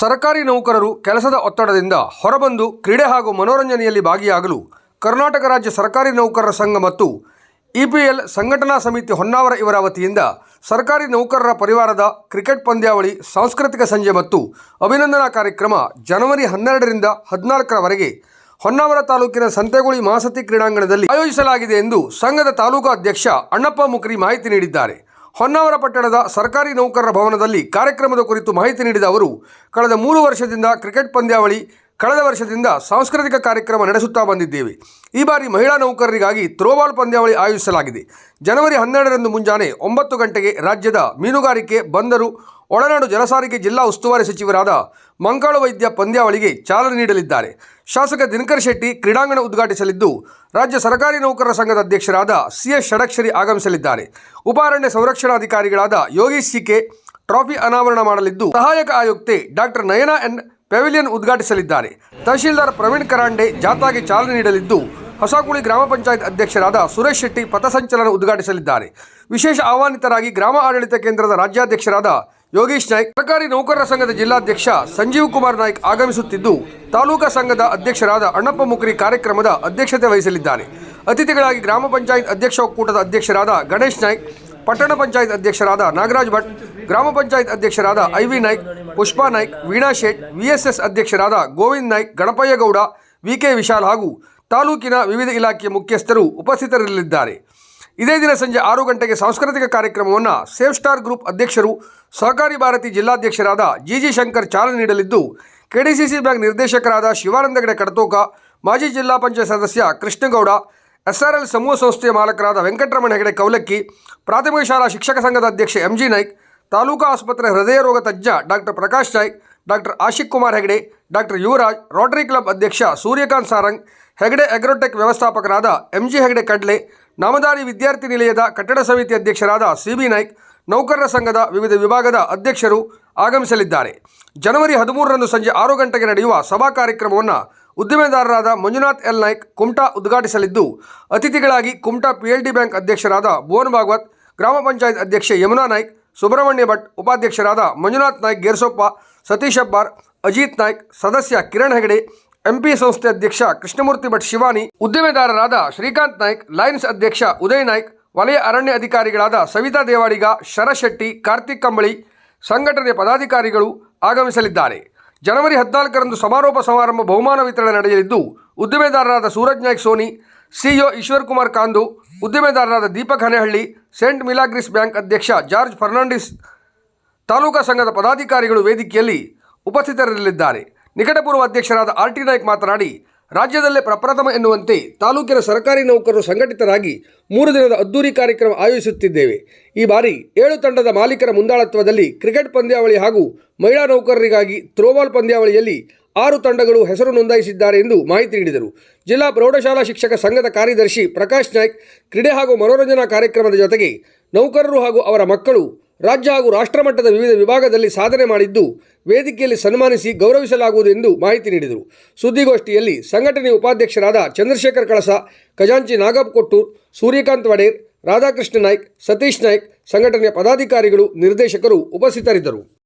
ಸರ್ಕಾರಿ ನೌಕರರು ಕೆಲಸದ ಒತ್ತಡದಿಂದ ಹೊರಬಂದು ಕ್ರೀಡೆ ಹಾಗೂ ಮನೋರಂಜನೆಯಲ್ಲಿ ಭಾಗಿಯಾಗಲು ಕರ್ನಾಟಕ ರಾಜ್ಯ ಸರ್ಕಾರಿ ನೌಕರರ ಸಂಘ ಮತ್ತು ಇಪಿಎಲ್ ಸಂಘಟನಾ ಸಮಿತಿ ಹೊನ್ನಾವರ ಇವರ ವತಿಯಿಂದ ಸರ್ಕಾರಿ ನೌಕರರ ಪರಿವಾರದ ಕ್ರಿಕೆಟ್ ಪಂದ್ಯಾವಳಿ, ಸಾಂಸ್ಕೃತಿಕ ಸಂಜೆ ಮತ್ತು ಅಭಿನಂದನಾ ಕಾರ್ಯಕ್ರಮ ಜನವರಿ ಹನ್ನೆರಡರಿಂದ ಹದಿನಾಲ್ಕರವರೆಗೆ ಹೊನ್ನಾವರ ತಾಲೂಕಿನ ಸಂತೆಗುಳಿ ಮಾಸತಿ ಕ್ರೀಡಾಂಗಣದಲ್ಲಿ ಆಯೋಜಿಸಲಾಗಿದೆ ಎಂದು ಸಂಘದ ತಾಲೂಕು ಅಧ್ಯಕ್ಷ ಅಣ್ಣಪ್ಪ ಮುಕ್ರಿ ಮಾಹಿತಿ ನೀಡಿದ್ದಾರೆ. ಹೊನ್ನಾವರ ಪಟ್ಟಣದ ಸರ್ಕಾರಿ ನೌಕರರ ಭವನದಲ್ಲಿ ಕಾರ್ಯಕ್ರಮದ ಕುರಿತು ಮಾಹಿತಿ ನೀಡಿದ ಅವರು, ಕಳೆದ ಮೂರು ವರ್ಷದಿಂದ ಕ್ರಿಕೆಟ್ ಪಂದ್ಯಾವಳಿ ಕಳೆದ ವರ್ಷದಿಂದ ಸಾಂಸ್ಕೃತಿಕ ಕಾರ್ಯಕ್ರಮ ನಡೆಸುತ್ತಾ ಬಂದಿದ್ದೇವೆ. ಈ ಬಾರಿ ಮಹಿಳಾ ನೌಕರರಿಗಾಗಿ ಥ್ರೋಬಾಲ್ ಪಂದ್ಯಾವಳಿ ಆಯೋಜಿಸಲಾಗಿದೆ. ಜನವರಿ ಹನ್ನೆರಡರಂದು ಮುಂಜಾನೆ ಒಂಬತ್ತು ಗಂಟೆಗೆ ರಾಜ್ಯದ ಮೀನುಗಾರಿಕೆ, ಬಂದರು, ಒಳನಾಡು ಜಲಸಾರಿಗೆ ಜಿಲ್ಲಾ ಉಸ್ತುವಾರಿ ಸಚಿವರಾದ ಮಂಕಾಳು ವೈದ್ಯ ಪಂದ್ಯಾವಳಿಗೆ ಚಾಲನೆ ನೀಡಲಿದ್ದಾರೆ. ಶಾಸಕ ದಿನಕರ್ ಶೆಟ್ಟಿ ಕ್ರೀಡಾಂಗಣ ಉದ್ಘಾಟಿಸಲಿದ್ದು, ರಾಜ್ಯ ಸರ್ಕಾರಿ ನೌಕರರ ಸಂಘದ ಅಧ್ಯಕ್ಷರಾದ ಸಿ ಎಸ್ ಷಡಕ್ಷರಿ ಆಗಮಿಸಲಿದ್ದಾರೆ. ಉಪಾರಣ್ಯ ಸಂರಕ್ಷಣಾಧಿಕಾರಿಗಳಾದ ಯೋಗೀಶ್ ಸಿಕೆ ಟ್ರಾಫಿ ಅನಾವರಣ ಮಾಡಲಿದ್ದು, ಸಹಾಯಕ ಆಯುಕ್ತೆ ಡಾಕ್ಟರ್ ನಯನಾ ಎನ್ ಪೆವಿಲಿಯನ್ ಉದ್ಘಾಟಿಸಲಿದ್ದಾರೆ. ತಹಶೀಲ್ದಾರ್ ಪ್ರವೀಣ್ ಕರಾಂಡೆ ಜಾಥಾಗೆ ಚಾಲನೆ ನೀಡಲಿದ್ದು ಹೊಸಗುಳಿ ಗ್ರಾಮ ಪಂಚಾಯತ್ ಅಧ್ಯಕ್ಷರಾದ ಸುರೇಶ್ ಶೆಟ್ಟಿ ಪಥಸಂಚಲನ ಉದ್ಘಾಟಿಸಲಿದ್ದಾರೆ. ವಿಶೇಷ ಆಹ್ವಾನಿತರಾಗಿ ಗ್ರಾಮ ಆಡಳಿತ ಕೇಂದ್ರದ ರಾಜ್ಯಾಧ್ಯಕ್ಷರಾದ ಯೋಗೀಶ್ ನಾಯ್ಕ್, ಸರ್ಕಾರಿ ನೌಕರರ ಸಂಘದ ಜಿಲ್ಲಾಧ್ಯಕ್ಷ ಸಂಜೀವ್ ಕುಮಾರ್ ನಾಯ್ಕ್ ಆಗಮಿಸುತ್ತಿದ್ದು, ತಾಲೂಕಾ ಸಂಘದ ಅಧ್ಯಕ್ಷರಾದ ಅಣ್ಣಪ್ಪ ಮುಕ್ರಿ ಕಾರ್ಯಕ್ರಮದ ಅಧ್ಯಕ್ಷತೆ ವಹಿಸಲಿದ್ದಾರೆ. ಅತಿಥಿಗಳಾಗಿ ಗ್ರಾಮ ಪಂಚಾಯತ್ ಅಧ್ಯಕ್ಷ ಒಕ್ಕೂಟದ ಅಧ್ಯಕ್ಷರಾದ ಗಣೇಶ್ ನಾಯ್ಕ್ ಪಟ್ಟಣ ಪಂಚಾಯತ್ ಅಧ್ಯಕ್ಷರಾದ ನಾಗರಾಜ್ ಭಟ್, ಗ್ರಾಮ ಪಂಚಾಯತ್ ಅಧ್ಯಕ್ಷರಾದ I V Naik, Pushpa Naik, Veena Shet, VSS ಅಧ್ಯಕ್ಷರಾದ ಗೋವಿಂದ್ ನಾಯ್ಕ್ ಗಣಪಯ್ಯಗೌಡ ವಿ ವಿಕೆ ವಿಶಾಲ್ ಹಾಗೂ ತಾಲೂಕಿನ ವಿವಿಧ ಇಲಾಖೆಯ ಮುಖ್ಯಸ್ಥರು ಉಪಸ್ಥಿತರಿರಲಿದ್ದಾರೆ. ಇದೇ ದಿನ ಸಂಜೆ ಆರು ಗಂಟೆಗೆ ಸಾಂಸ್ಕೃತಿಕ ಕಾರ್ಯಕ್ರಮವನ್ನು ಸೇವ್ ಸ್ಟಾರ್ ಗ್ರೂಪ್ ಅಧ್ಯಕ್ಷರು, ಸಹಕಾರಿ ಭಾರತಿ ಜಿಲ್ಲಾಧ್ಯಕ್ಷರಾದ ಜಿ ಜಿ ಶಂಕರ್ ಚಾಲನೆ ನೀಡಲಿದ್ದು, ಕೆಡಿಸಿಸಿ ಬ್ಯಾಂಕ್ ನಿರ್ದೇಶಕರಾದ ಶಿವಾನಂದಗಡೆ ಕಡತೋಕ ಮಾಜಿ ಜಿಲ್ಲಾ ಪಂಚಾಯತ್ ಸದಸ್ಯ ಕೃಷ್ಣಗೌಡ ಎಸ್ಆರ್ಎಲ್ ಸಮೂಹ ಸಂಸ್ಥೆಯ ಮಾಲಕರಾದ ವೆಂಕಟರಮಣ ಹೆಗಡೆ ಕೌಲಕ್ಕಿ, ಪ್ರಾಥಮಿಕ ಶಾಲಾ ಶಿಕ್ಷಕ ಸಂಘದ ಅಧ್ಯಕ್ಷ ಎಂಜಿ ನಾಯ್ಕ್, ತಾಲೂಕು ಆಸ್ಪತ್ರೆ ಹೃದಯ ರೋಗ ತಜ್ಞ doctor Prakash Naik, doctor Ashik Kumar Hegde, doctor Yuvraj, Rotary club ಅಧ್ಯಕ್ಷ ಸೂರ್ಯಕಾಂತ್ ಸಾರಂಗ್, ಹೆಗಡೆ ಅಗ್ರೋಟೆಕ್ ವ್ಯವಸ್ಥಾಪಕರಾದ ಎಂ ಜಿ ಹೆಗಡೆ ಕಡ್ಲೆ ನಾಮದಾರಿ ವಿದ್ಯಾರ್ಥಿ ನಿಲಯದ ಕಟ್ಟಡ ಸಮಿತಿ ಅಧ್ಯಕ್ಷರಾದ ಸಿ ಬಿ ನಾಯ್ಕ್, ನೌಕರರ ಸಂಘದ ವಿವಿಧ ವಿಭಾಗದ ಅಧ್ಯಕ್ಷರು ಆಗಮಿಸಲಿದ್ದಾರೆ. ಜನವರಿ ಹದಿಮೂರರಂದು ಸಂಜೆ ಆರು ಗಂಟೆಗೆ ನಡೆಯುವ ಸಭಾ ಕಾರ್ಯಕ್ರಮವನ್ನು ಉದ್ದಿಮೆದಾರರಾದ ಮಂಜುನಾಥ್ ಎಲ್ ನಾಯ್ಕ್ ಕುಮಟಾ ಉದ್ಘಾಟಿಸಲಿದ್ದು, ಅತಿಥಿಗಳಾಗಿ ಕುಮಟಾ ಪಿಎಲ್ಡಿ ಬ್ಯಾಂಕ್ ಅಧ್ಯಕ್ಷರಾದ ಭುವನ್ ಭಾಗವತ್, ಗ್ರಾಮ ಪಂಚಾಯತ್ ಅಧ್ಯಕ್ಷೆ ಯಮುನಾ ನಾಯ್ಕ್, ಸುಬ್ರಹ್ಮಣ್ಯ ಭಟ್ ಉಪಾಧ್ಯಕ್ಷರಾದ ಮಂಜುನಾಥ್ ನಾಯ್ಕ್ ಗೇರ್ಸೊಪ್ಪ, ಸತೀಶ್ ಅಬ್ಬಾರ್, ಅಜಿತ್ ನಾಯ್ಕ್, ಸದಸ್ಯ ಕಿರಣ್ ಹೆಗಡೆ ಎಂಪಿ ಸಂಸ್ಥೆ ಅಧ್ಯಕ್ಷ ಕೃಷ್ಣಮೂರ್ತಿ ಭಟ್ ಶಿವಾನಿ, ಉದ್ದಿಮೆದಾರರಾದ ಶ್ರೀಕಾಂತ್ ನಾಯ್ಕ್ ಲಯನ್ಸ್ ಅಧ್ಯಕ್ಷ ಉದಯ್ ನಾಯ್ಕ್, ವಲಯ ಅರಣ್ಯ ಅಧಿಕಾರಿಗಳಾದ ಸವಿತಾ ದೇವಾಡಿಗ, ಶರಶೆಟ್ಟಿ, ಕಾರ್ತಿಕ್ ಕಂಬಳಿ, ಸಂಘಟನೆ ಪದಾಧಿಕಾರಿಗಳು ಆಗಮಿಸಲಿದ್ದಾರೆ. ಜನವರಿ ಹದಿನಾಲ್ಕರಂದು ಸಮಾರೋಪ ಸಮಾರಂಭ ಬಹುಮಾನ ವಿತರಣೆ ನಡೆಯಲಿದ್ದು, ಉದ್ದಿಮೆದಾರರಾದ ಸೂರಜ್ ನಾಯ್ಕ್ ಸೋನಿ, ಸಿಇಒ ಈಶ್ವರ್ ಕುಮಾರ್ ಕಾಂದು, ಉದ್ದಿಮೆದಾರರಾದ ದೀಪಕ್ ಹನೆಹಳ್ಳಿ, ಸೇಂಟ್ ಮಿಲಾಗ್ರಿಸ್ ಬ್ಯಾಂಕ್ ಅಧ್ಯಕ್ಷ ಜಾರ್ಜ್ ಫರ್ನಾಂಡಿಸ್, ತಾಲೂಕಾ ಸಂಘದ ಪದಾಧಿಕಾರಿಗಳು ವೇದಿಕೆಯಲ್ಲಿ ಉಪಸ್ಥಿತರಿರಲಿದ್ದಾರೆ. ನಿಕಟಪೂರ್ವ ಅಧ್ಯಕ್ಷರಾದ ಆರ್ ಟಿ ನಾಯ್ಕ್ ಮಾತನಾಡಿ ರಾಜ್ಯದಲ್ಲೇ ಪ್ರಪ್ರಥಮ ಎನ್ನುವಂತೆ ತಾಲೂಕಿನ ಸರ್ಕಾರಿ ನೌಕರರು ಸಂಘಟಿತರಾಗಿ ಮೂರು ದಿನದ ಅದ್ದೂರಿ ಕಾರ್ಯಕ್ರಮ ಆಯೋಜಿಸುತ್ತಿದ್ದೇವೆ. ಈ ಬಾರಿ ಏಳು ತಂಡದ ಮಾಲೀಕರ ಮುಂದಾಳತ್ವದಲ್ಲಿ ಕ್ರಿಕೆಟ್ ಪಂದ್ಯಾವಳಿ ಹಾಗೂ ಮಹಿಳಾ ನೌಕರರಿಗಾಗಿ ಥ್ರೋಬಾಲ್ ಪಂದ್ಯಾವಳಿಯಲ್ಲಿ ಆರು ತಂಡಗಳು ಹೆಸರು ನೋಂದಾಯಿಸಿದ್ದಾರೆ ಎಂದು ಮಾಹಿತಿ ನೀಡಿದರು. ಜಿಲ್ಲಾ ಪ್ರೌಢಶಾಲಾ ಶಿಕ್ಷಕ ಸಂಘದ ಕಾರ್ಯದರ್ಶಿ ಪ್ರಕಾಶ್ ನಾಯ್ಕ್, ಕ್ರೀಡೆ ಹಾಗೂ ಮನೋರಂಜನಾ ಕಾರ್ಯಕ್ರಮದ ಜೊತೆಗೆ ನೌಕರರು ಹಾಗೂ ಅವರ ಮಕ್ಕಳು ರಾಜ್ಯ ಹಾಗೂ ರಾಷ್ಟ್ರಮಟ್ಟದ ವಿವಿಧ ವಿಭಾಗದಲ್ಲಿ ಸಾಧನೆ ಮಾಡಿದ್ದು, ವೇದಿಕೆಯಲ್ಲಿ ಸನ್ಮಾನಿಸಿ ಗೌರವಿಸಲಾಗುವುದು ಎಂದು ಮಾಹಿತಿ ನೀಡಿದರು. ಸುದ್ದಿಗೋಷ್ಠಿಯಲ್ಲಿ ಸಂಘಟನೆ ಉಪಾಧ್ಯಕ್ಷರಾದ ಚಂದ್ರಶೇಖರ್ ಕಳಸ, ಖಜಾಂಚಿ ನಾಗಪ್ಪ ಕೊಟ್ಟೂರ್ ಸೂರ್ಯಕಾಂತ್ ವಡೇರ್, ರಾಧಾಕೃಷ್ಣ ನಾಯ್ಕ್, ಸತೀಶ್ ನಾಯ್ಕ್, ಸಂಘಟನೆಯ ಪದಾಧಿಕಾರಿಗಳು, ನಿರ್ದೇಶಕರು ಉಪಸ್ಥಿತರಿದ್ದರು.